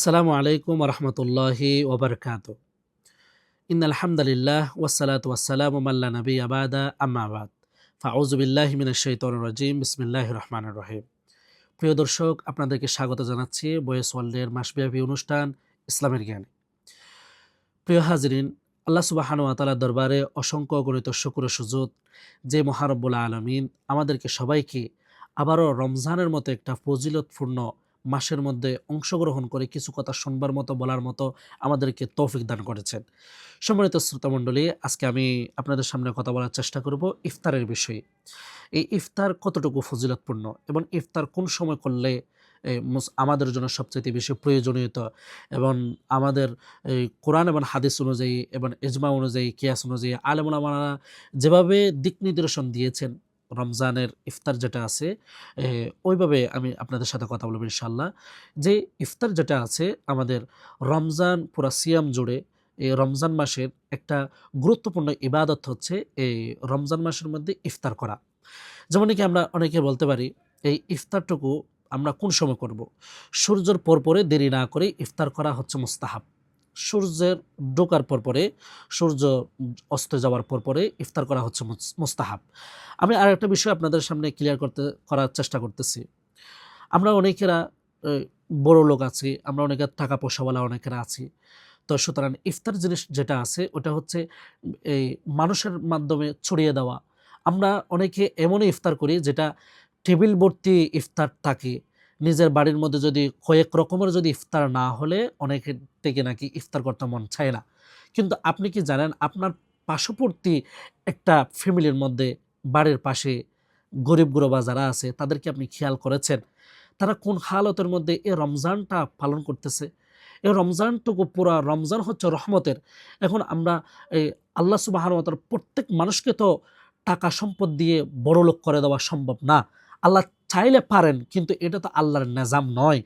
আসসালামু আলাইকুম রহমতুল্লাহি ওবরকাত ইন আলহামদুলিল্লাহ ওসালাত ওয়াসালাম আল্লা নবী আবাদা আম্মাবাদ ফাউজুবিল্লাহ মিন শৈতন রাজিম বিসমিল্লাহ রহমান রহিম। প্রিয় দর্শক, আপনাদেরকে স্বাগত জানাচ্ছি বয়েস ওয়ার্ল্ডের মাসব্যাপী অনুষ্ঠান ইসলামের জ্ঞানে। প্রিয় হাজরিন, আল্লাহ সুবাহানু আতালার দরবারে অসংখ্য গণিত শুকুর সুযোগ যে মহারব্বুল আলমিন আমাদেরকে সবাইকে আবারও রমজানের মতো একটা ফজিলতপূর্ণ মাসের মধ্যে অংশগ্রহণ করে কিছু কথা শুনবার মতো, বলার মতো আমাদেরকে তৌফিক দান করেছেন। সম্মানিত শ্রোতামণ্ডলী আজকে আমি আপনাদের সামনে কথা বলার চেষ্টা করব ইফতারের বিষয়ে। এই ইফতার কতটুকু ফজিলতপূর্ণ এবং ইফতার কোন সময় করলে আমাদের জন্য সবচেয়ে বেশি প্রয়োজনীয়তা এবং আমাদের কোরআন এবং হাদিস অনুযায়ী এবং ইজমা অনুযায়ী, কিয়াস অনুযায়ী আলমুলামারা যেভাবে দিক নির্দেশন দিয়েছেন রমজানের ইফতার যেটা আছে ওইভাবে আমি আপনাদের সাথে কথা বলব ইনশাল্লাহ যে ইফতার যেটা আছে, আমাদের রমজান পুরা সিয়াম জুড়ে এই রমজান মাসের একটা গুরুত্বপূর্ণ ইবাদত হচ্ছে এই রমজান মাসের মধ্যে ইফতার করা। যেমন কি আমরা অনেকে বলতে পারি, এই ইফতারটুকু আমরা কোন সময় করব? সূর্যের পরপরে দেরি না করে ইফতার করা হচ্ছে মুস্তাহাব। সূর্যের ঢোকার পরপরে সূর্য অস্ত যাওয়ার পরপরে ইফতার করা হচ্ছে মুস- মুস্তাহাব। আমি আর একটা বিষয় আপনাদের সামনে ক্লিয়ার করতে, করার চেষ্টা করতেছি। আমরা অনেকেরা বড় লোক আছি, আমরা অনেকে টাকা পয়সাওয়ালা অনেকেরা আছি। তো সুতরাং ইফতার জিনিস যেটা আছে, ওটা হচ্ছে এই মানুষের মাধ্যমে ছড়িয়ে দেওয়া। আমরা অনেকে এমনই ইফতার করি, যেটা টেবিল ভর্তি ইফতার থাকে নিজের বাড়ির মধ্যে যদি কয়েক রকমের যদি ইফতার না হলে অনেকের থেকে নাকি ইফতার করতে মন চায় না। কিন্তু আপনি কি জানেন, আপনার পার্শ্ববর্তী একটা ফ্যামিলির মধ্যে, বাড়ির পাশে গরিব গুরবা যারা আছে তাদেরকে আপনি খেয়াল করেছেন? তারা কোন হালতের মধ্যে এই রমজানটা পালন করতেছে? এই রমজানটুকু পুরা, রমজান হচ্ছে রহমতের। এখন আমরা এই আল্লাহ সুবাহর প্রত্যেক মানুষকে তো টাকা সম্পদ দিয়ে বড় লোক করে দেওয়া সম্ভব না। আল্লাহ চাইলে পারেন, কিন্তু এটা তো আল্লাহর নেজাম নয়।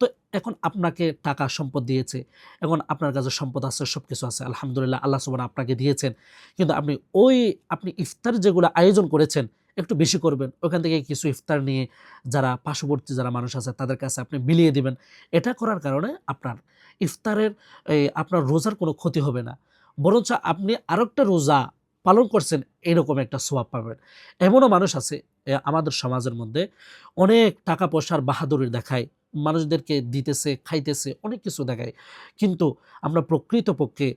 তো এখন আপনাকে টাকা সম্পদ দিয়েছে, এখন আপনার কাছে সম্পদ আছে সব কিছু আছে, আলহামদুলিল্লাহ আল্লাহ সুবাহ আপনাকে দিয়েছেন। কিন্তু আপনি ওই, আপনি ইফতার যেগুলো আয়োজন করেছেন, একটু বেশি করবেন। ওখান থেকে কিছু ইফতার নিয়ে যারা পার্শ্ববর্তী যারা মানুষ আছে, তাদের কাছে আপনি বিলিয়ে দিবেন। এটা করার কারণে আপনার ইফতারের আপনার রোজার কোনো ক্ষতি হবে না। বরঞ্চ আপনি আরেকটা রোজা পালন করছেন এরকম একটা সোয়াব পাবেন। এমনও মানুষ আছে আমাদের সমাজের মধ্যে অনেক টাকা পয়সার বাহাদুরি দেখায়, মানুষদেরকে দিতেছে, খাইতেছে, অনেক কিছু দেখায়। কিন্তু আমরা প্রকৃতপক্ষে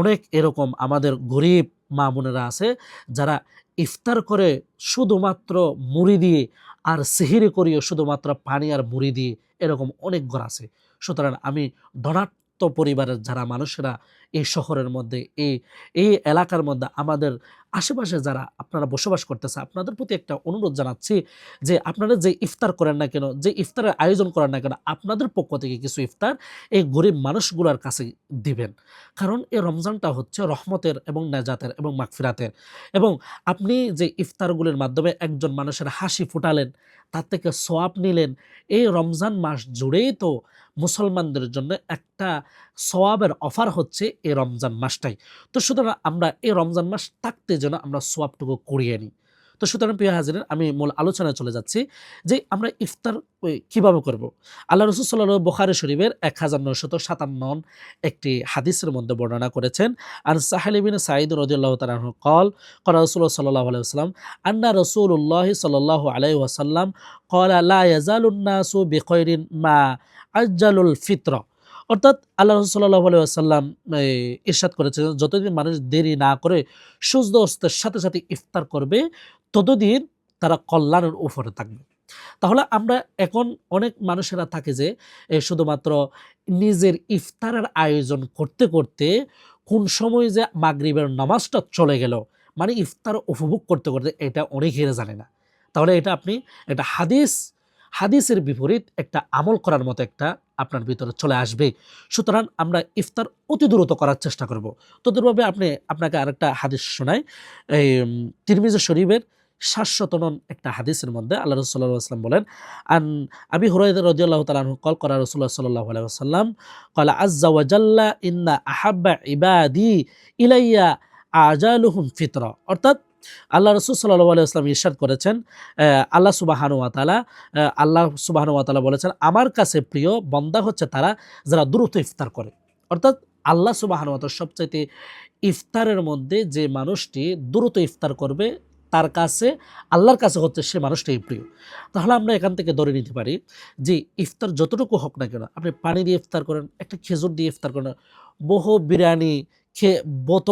অনেক এরকম আমাদের গরিব মা বোনেরা আছে, যারা ইফতার করে শুধুমাত্র মুড়ি দিয়ে আর সেহিরি করিও শুধুমাত্র পানি আর মুড়ি দিয়ে এরকম অনেক ঘর আছে। সুতরাং আমি ধনাত্ম পরিবারের যারা মানুষেরা এই শহরের মধ্যে, এই এই এলাকার মধ্যে আমাদের আশেপাশে যারা আপনারা বসবাস করতেছে, আপনাদের প্রতি একটা অনুরোধ জানাচ্ছি যে আপনারা যে ইফতার করেন না কেন, যে ইফতারের আয়োজন করেন না কেন, আপনাদের পক্ষ থেকে কিছু ইফতার এই গরিব মানুষগুলোর কাছে দিবেন। কারণ এই রমজানটা হচ্ছে রহমতের এবং নাজাতের এবং মাগফিরাতের। এবং আপনি যে ইফতারগুলির মাধ্যমে একজন মানুষের হাসি ফুটালেন, তার থেকে সোয়াব নিলেন, এই রমজান মাস জুড়েই তো মুসলমানদের জন্য একটা সোয়াবের অফার হচ্ছে এই রমজান মাসটাই। তো সুতরাং আমরা এই রমজান মাস থাকতে যেন আমরা সোয়াবটুকু করিয়ে নিই। তো সুতরাং প্রিয় হাজিরের আমি মূল আলোচনায় চলে যাচ্ছি যে আমরা ইফতার কীভাবে করব। আল্লাহ রসুল সাল্লাহ বখারি শরীফের এক হাজার নয়শত সাতান্ন একটি হাদিসের মধ্যে বর্ণনা করেছেন আর সাহেলিবিন সাঈদ রদিল্লাহ তালাহ কল করা রসুল্লাহ সাল্লাহ আলাইসাল্লাম আন্না রসুল্লাহ সাল্লাহ আলাই ওয়াসাল্লাম কল আল্লাহ ইয়াজালুন্নাসু বিখৈরিন মা আজ্জালুল ফিত্র। অর্থাৎ আল্লাহ রসুল্লাহ আসাল্লাম ইরশাদ করেছেন যতদিন মানুষ দেরি না করে, সূর্য অস্তের সাথে সাথে ইফতার করবে, ততদিন তারা কল্যাণের উপরে থাকবে। তাহলে আমরা এখন অনেক মানুষেরা থাকে যে শুধুমাত্র নিজের ইফতারের আয়োজন করতে করতে কোন সময় যে মাগরিবের নামাজটা চলে গেল মানে ইফতার উপভোগ করতে করতে এটা অনেকেরা জানে না। তাহলে এটা আপনি একটা হাদিস হাদিসের বিপরীত একটা আমল করার মতো একটা আপনার ভিতরে চলে আসবে। সুতরাং আমরা ইফতার অতি দ্রুত করার চেষ্টা করব। তদুরভাবে আপনি, আপনাকে আরেকটা হাদিস শোনাই। এই তিরমিজ শরীফের সাতশত নন একটা হাদিসের মধ্যে আল্লাহ রসুল্লাহ আসলাম বলেন, আন আবি হুরাইদ রদিয়াল্লাহ তালাহ কল করা রসুল্লাহ সাল্লাহ আলাইসাল্লাম কলা আজ্জা ইন্না আহাব্বা ইবাদি ইলাইয়া আজালুহুম ফিতরা। অর্থাৎ আল্লাহ রসুল সাল্লাহ আলাইসলাম ইরশাদ করেছেন আল্লাহ সুবাহানু আতালা আল্লাহ সুবাহানু আতালা বলেছেন, আমার কাছে প্রিয় বন্দা হচ্ছে তারা যারা দ্রুত ইফতার করে। অর্থাৎ আল্লাহ সুবাহানু আতাল সবচাইতে ইফতারের মধ্যে যে মানুষটি দ্রুত ইফতার করবে, তার কাছে, আল্লাহর কাছে হচ্ছে সে মানুষটাই প্রিয়। তাহলে আমরা এখান থেকে ধরে নিতে পারি যে ইফতার যতটুকু হোক না কেন, আপনি পানি দিয়ে ইফতার করেন, একটা খেজুর দিয়ে ইফতার করেন, বহু বিরিয়ানি খেয়ে বত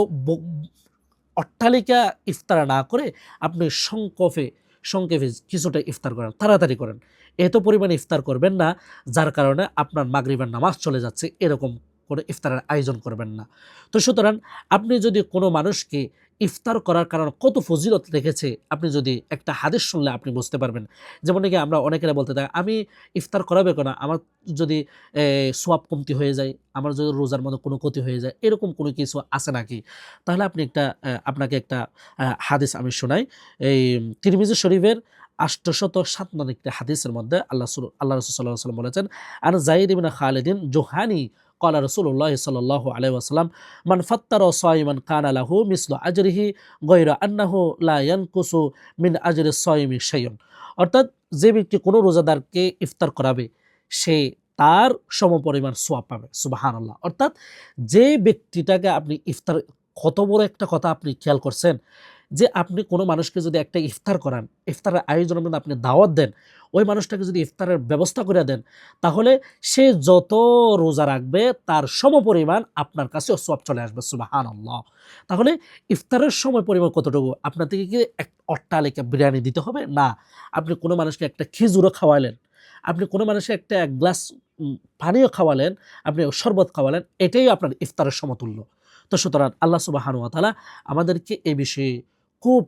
অট্টালিকা ইফতার না করে আপনি সংকফে সংক্ষেপে কিছুটা ইফতার করেন, তাড়াতাড়ি করেন। এত পরিমাণে ইফতার করবেন না, যার কারণে আপনার মাগরিবের নামাজ চলে যাচ্ছে, এরকম করে ইফতারের আয়োজন করবেন না। তো সুতরাং আপনি যদি কোনো মানুষকে ইফতার করার কারণ কত ফজিলত রেখেছে আপনি যদি একটা হাদিস শুনলে আপনি বুঝতে পারবেন। যেমন নাকি আমরা অনেকেরা বলতে থাকি, আমি ইফতার করাবে কেন? আমার যদি সোয়াব কমতি হয়ে যায়, আমার যদি রোজার মতো কোনো ক্ষতি হয়ে যায়, এরকম কোনো কিছু আছে নাকি? তাহলে আপনি একটা আপনাকে একটা হাদিস আমি শোনাই। এই তিরমিজি শরীফের আষ্টশত সাত নং একটি হাদিসের মধ্যে আল্লাহ আল্লাহ রসুল সাল্লাহ সাল্লাম বলেছেন আর জাইদ ইবিন খালিদিন জোহানি কলা রসুল্লাহ সাল্লাহ আলাইসাল্লাম মান ও সয়মান কান আলাহু মিসল আজরিহি গৈর আন্নাহু লায়ন কুসু মিন আজরে সয়মি সৈয়ন অর্থাৎ যে ব্যক্তি কোনো রোজাদারকে ইফতার করাবে, সে তার সমপরিমাণ সোয়াব পাবে সুবাহান আল্লাহ অর্থাৎ যে ব্যক্তিটাকে আপনি ইফতার, কত বড় একটা কথা আপনি খেয়াল করছেন যে আপনি কোনো মানুষকে যদি একটা ইফতার করান, ইফতারের আয়োজনের মধ্যে আপনি দাওয়াত দেন, ওই মানুষটাকে যদি ইফতারের ব্যবস্থা করে দেন, তাহলে সে যত রোজা রাখবে তার সমপরিমাণ আপনার কাছে সব চলে আসবে সুবাহান আল্লাহ তাহলে ইফতারের সময় পরিমাণ কতটুকু? আপনার থেকে কি এক অট্টালিকা বিরিয়ানি দিতে হবে? না। আপনি কোনো মানুষকে একটা খেজুরও খাওয়ালেন, আপনি কোনো মানুষকে একটা এক গ্লাস পানীয় খাওয়ালেন, আপনি শরবত খাওয়ালেন, এটাই আপনার ইফতারের সমতুল্য। তো সুতরাং আল্লাহ সুবাহানু তালা আমাদেরকে এই বিষয়ে খুব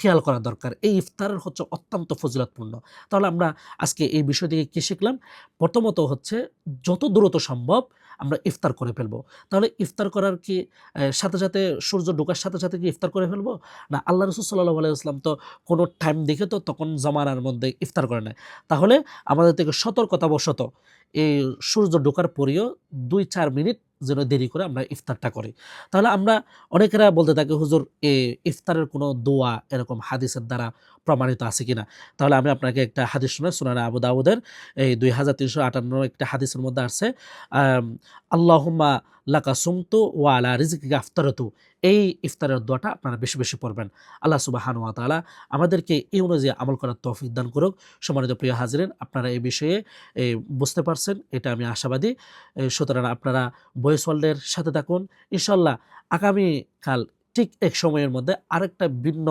খেয়াল করা দরকার। এই ইফতারের হচ্ছে অত্যন্ত ফজিলতপূর্ণ। তাহলে আমরা আজকে এই বিষয় থেকে কী শিখলাম? প্রথমত হচ্ছে যত দ্রুত সম্ভব আমরা ইফতার করে ফেলব। তাহলে ইফতার করার কি সাথে সাথে সূর্য ঢোকার সাথে সাথে কি ইফতার করে ফেলব? না, আল্লাহ রসুল সাল্লাহ আলাইসলাম তো কোনো টাইম দেখে তো তখন জামানার মধ্যে ইফতার করে নেয়। তাহলে আমাদের থেকে সতর্কতাবশত এই সূর্য ঢোকার পরেও দুই চার মিনিট যেন দেরি করে আমরা ইফতারটা করি। তাহলে আমরা অনেকেরা বলতে থাকি, হুজুর, এ ইফতারের কোনো দোয়া এরকম হাদিসের দ্বারা প্রমাণিত আছে কিনা? তাহলে আমি আপনাকে একটা হাদিস শুনে শোনানা আবু দাউদের, এই দুই হাজার তিনশো আটান্ন একটা হাদিসের মধ্যে আসছে আল্লাহমা লাকা সুমতু ওয়ালা রিজিক আফতারতু। এই ইফতারের দোয়াটা আপনারা বেশি বেশি পড়বেন। আল্লাহ সুবাহানু তাআলা আমাদেরকে এই অনুযায়ী আমল করার তৌফিক দান করুক। সম্মানিত প্রিয় হাজিরেন, আপনারা এই বিষয়ে বুঝতে পারছেন, এটা আমি আশাবাদী। সুতরাং আপনারা বয়েস ওয়ার্ল্ডের সাথে থাকুন। ইনশাল্লাহ আগামীকাল ঠিক এক সময়ের মধ্যে আরেকটা ভিন্ন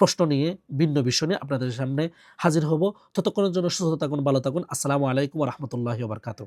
প্রশ্ন নিয়ে, ভিন্ন বিষয় নিয়ে আপনাদের সামনে হাজির হব। ততক্ষণের জন্য সুস্থ থাকুন, ভালো থাকুন। আসসালামু আলাইকুম রহমতুল্লাহ বারকাত